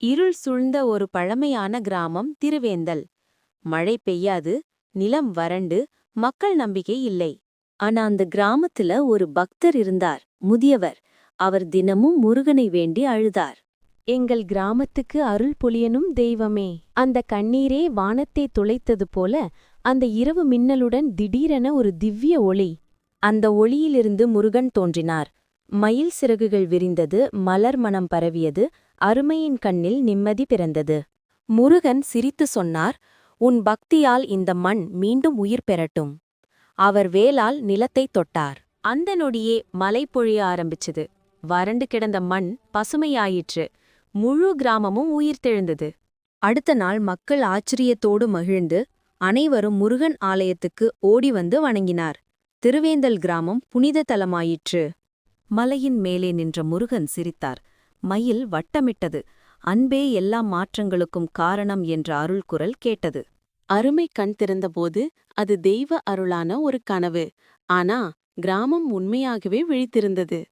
இருள் சூழ்ந்த ஒரு பழமையான கிராமம் திருவேந்தல். மழை பெய்யாது நிலம் வறண்டு மக்கள் நம்பிக்கை இல்லை. ஆனா அந்த கிராமத்துல ஒரு பக்தர் இருந்தார் முதியவர். அவர் தினமும் முருகனை வேண்டி அழுதார். எங்கள் கிராமத்துக்கு அருள் பொழியனும் தெய்வமே. அந்த கண்ணீரே வானத்தை துளைத்தது போல அந்த இரவு மின்னலுடன் திடீரென ஒரு திவ்ய ஒளி. அந்த ஒளியிலிருந்து முருகன் தோன்றினார். மயில் சிறகுகள் விரிந்தது மலர் மனம் பரவியது அருமையின் கண்ணில் நிம்மதி பிறந்தது. முருகன் சிரித்து சொன்னார் உன் பக்தியால் இந்த மண் மீண்டும் உயிர் பெறட்டும் அவர் வேலால் நிலத்தைத் தொட்டார். அந்த நொடியே மலை பொழிய ஆரம்பிச்சது. வறண்டு கிடந்த மண் பசுமையாயிற்று. முழு கிராமமும் உயிர்த்தெழுந்தது அடுத்த நாள் மக்கள் ஆச்சரியத்தோடு மகிழ்ந்து அனைவரும் முருகன் ஆலயத்துக்கு ஓடி வந்து வணங்கினார். திருவேந்தல் கிராமம் புனித தலமாயிற்று. மலையின் மேலே நின்ற முருகன் சிரித்தார். மயில் வட்டமிட்டது. அன்பே எல்லா மாற்றங்களுக்கும் காரணம் என்ற அருள்குரல் கேட்டது. அருமை கண் திறந்தபோது அது தெய்வ அருளான ஒரு கனவு. ஆனா கிராமம் உண்மையாகவே விழித்திருந்தது.